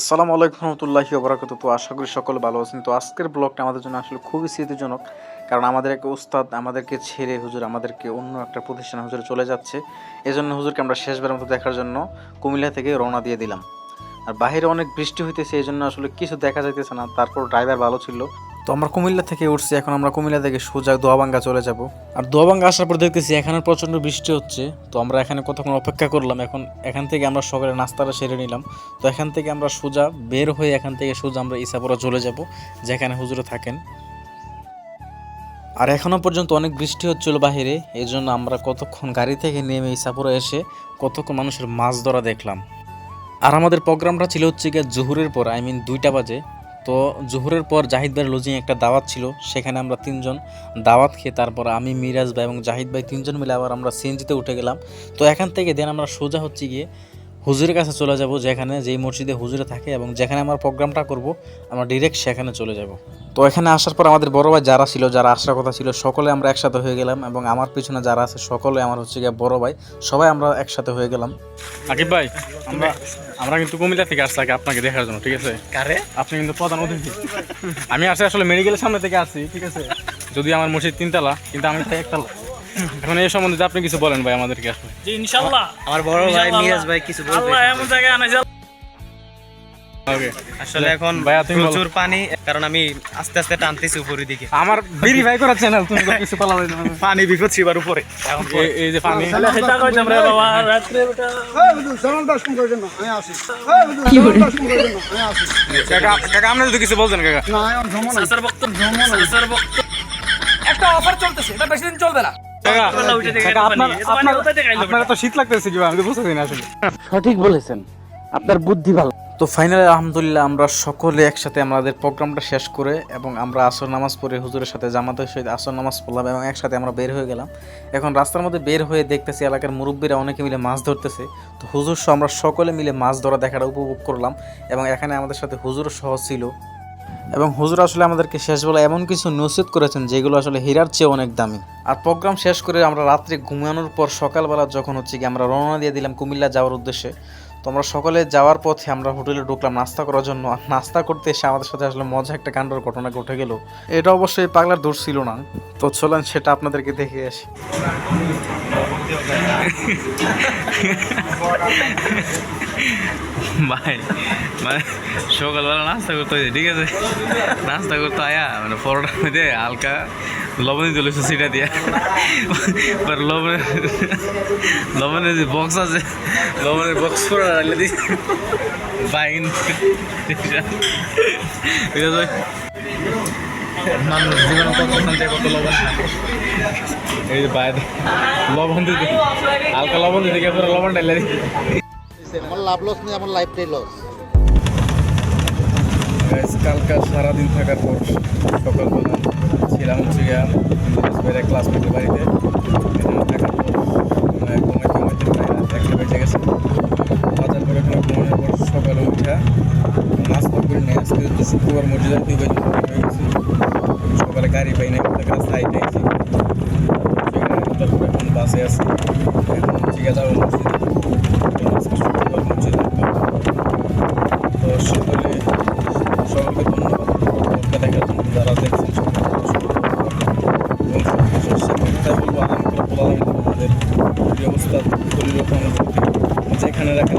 আসসালামু আলাইকুম রহমতুল্লাহি ওবরাকাত তো আশা করি সকল ভালো আছেন। তো আজকের ব্লগটা আমাদের জন্য আসলে খুবই স্মৃতিজনক, কারণ আমাদের এক উস্তাদ আমাদেরকে ছেড়ে হুজুর আমাদেরকে অন্য একটা প্রতিষ্ঠান হুজুরে চলে যাচ্ছে। এজন্য হুজুরকে আমরা শেষবার মতো দেখার জন্য কুমিল্লা থেকে রওনা দিয়ে দিলাম। আর বাইরে অনেক বৃষ্টি হইতেছে এই জন্য আসলে কিছু দেখা যাইতেছে না। তারপর ড্রাইভার ভালো ছিল। তো আমরা কুমিল্লা থেকে উঠছি, এখন আমরা কুমিল্লা থেকে সোজা দোয়াবাঙ্গা চলে যাব। আর দোয়াবাঙ্গা আসার পর দেখতেছি এখানে প্রচণ্ড বৃষ্টি হচ্ছে, তো আমরা এখানে কতক্ষণ অপেক্ষা করলাম, এখন এখান থেকে আমরা সকালে নাস্তাটা সেরে নিলাম। তো এখান থেকে আমরা সোজা বের হয়ে এখান থেকে সোজা আমরা ইসাপুরা চলে যাব, যেখানে হুজুরে থাকেন। আর এখনও পর্যন্ত অনেক বৃষ্টি হচ্ছিল বাহিরে এই জন্য আমরা কতক্ষণ গাড়ি থেকে নেমে ইসাপুরা এসে কতক্ষণ মানুষের মাছ ধরা দেখলাম। আর আমাদের প্রোগ্রামটা ছিল হচ্ছে গিয়ে জোহরের পর, আই মিন দুইটা বাজে। তো জোহরের পর জাহিদ ভাইয়ের লজিং একটা দাওয়াত ছিল, সেখানে আমরা তিনজন দাওয়াত খেয়ে তারপর আমি, মিরাজ ভাই এবং জাহিদ ভাই তিনজন মিলে আবার আমরা সিএনজিতে উঠে গেলাম। তো এখান থেকে দেন আমরা সোজা হচ্ছে গিয়ে হুজুরের কাছে চলে যাব যেখানে যেই মসজিদে হুজুরে থাকে এবং যেখানে আমার প্রোগ্রামটা করব আমরা ডিরেক্ট সেখানে চলে যাব। তো এখানে আসার পর আমাদের বড় ভাই যারা ছিল যারা আসার কথা ছিল সকলে আমরা একসাথে হয়ে গেলাম এবং আমার পিছনে যারা আছে সকলে আমার হচ্ছে গিয়ে বড় ভাই সবাই আমরা একসাথে হয়ে গেলাম। আকিব ভাই আমরা আমরা কিন্তু কুমিল্লা থেকে আসছি আগে আপনাকে দেখার জন্য ঠিক আছে? কারে? আপনি কিন্তু প্রধান অতিথি। আমি আসলে আসলে মেডিকেলের সামনে থেকে আসছি ঠিক আছে? যদি আমার মসজিদ তিনতলা কিন্তু আমি থাকি একতলা। এখন এই সম্বন্ধে আপনি কিছু বলেন ভাই আমাদেরকে আসলে। জি ইনশাল্লাহ আমার বড় ভাই ইনশাআল্লাহ। মিরাজ ভাই কিছু বলবে। আল্লাহ এমন জায়গায় আনা যায় আসলে এখন প্রচুর পানি কারণ আমি আস্তে আস্তে টানতেছি উপরের দিকে। আমার ভেরিফাই করার চ্যানেল তুমি কিছু পালা না পানি বিপদ উপরে। এই- যে পানি। সেটা কইতাম রে বাবা রাত্রে ওটা কাকা কাকা আপনি যদি কিছু কাকা। সাসার বক্তব্য সাসার বক্তব্য একটা অফার চলতেছে এটা বেশি দিন চলবে না। একটা আপনার তো শীত লাগতেছে কি আমি তো বুঝতেছি না আসলে। সঠিক বলেছেন। আপনার বুদ্ধি ভালো। তো ফাইনালি আলহামদুলিল্লাহ আমরা সকলে একসাথে আমাদের প্রোগ্রামটা শেষ করে এবং আমরা আসর নামাজ পড়ে হুজুরের সাথে জামাতের সহিত আসর নামাজ পড়লাম এবং একসাথে আমরা বের হয়ে গেলাম। এখন রাস্তার মধ্যে বের হয়ে দেখতেছি এলাকার মুরব্বীরা অনেকে মিলে মাছ ধরতেছে। তো হুজুর সহ আমরা সকলে মিলে মাছ ধরা দেখাটা উপভোগ করলাম এবং এখানে আমাদের সাথে হুজুর সহ ছিল। এবং হুজুর আসলে আমাদেরকে শেষবেলা এমন কিছু নসিহত করেছেন যেগুলো আসলে হীরার চেয়ে অনেক দামি। আর প্রোগ্রাম শেষ করে আমরা রাত্রে ঘুমানোর পর সকালবেলা যখন হচ্ছে কি আমরা রওনা দিয়ে দিলাম কুমিল্লা যাওয়ার উদ্দেশ্যে, তো আমরা সকলে যাওয়ার পথে আমরা হোটেলে ঢুকলাম নাস্তা করার জন্য। আর নাস্তা করতে এসে আমাদের সাথে আসলে মজা একটা কাণ্ডর ঘটনা ঘটে গেল। এটা অবশ্যই পাগলার দোষ ছিল না। তো চলেন সেটা আপনাদেরকে দেখে আসি। ভাই মানে সকালবেলা নাস্তা করতে হয়েছে ঠিক আছে? নাস্তা করতে আয়া মানে পরোটার মধ্যে হালকা লবণ দিতে হলো সেটা দিয়া। পর লবণের লবণের যে বক্স আছে, লবণের বক্স করে রাখলে দিই বাইন। এটা মানুষ জীবনে কত শান্তি কত লবণ এই যে বাইরে লবণ দিতে। হালকা লবণ দিতে গিয়ে পুরো লবণ ঢেলে আমার লাভ লস নেই আমার লাইফটাই লস কালকা সারাদিন থাকার পর সকালবেলা ছিলাম হচ্ছে গিয়া বাইরে ক্লাসমেটের বাড়িতে। এখানে থাকার পর মানে ঘুমাইতে ঘুমাইতে প্রায় একটা বেজে গেছে। বাজার করে ওখানে ঘুমানোর পর সকালে উঠা নাস্তা করে নিয়ে আজকে শুক্রবার মসজিদের দুই বাজে গাড়ি পাই না একটা কাজ লাইট আইছি। এখন বাসে আছি। তো সকলে সকলকে ধন্যবাদ। দেখার জন্য যারা দেখছেন, সকলকে বলব আলহামদুলিল্লাহ আমাদের যেখানে রাখেন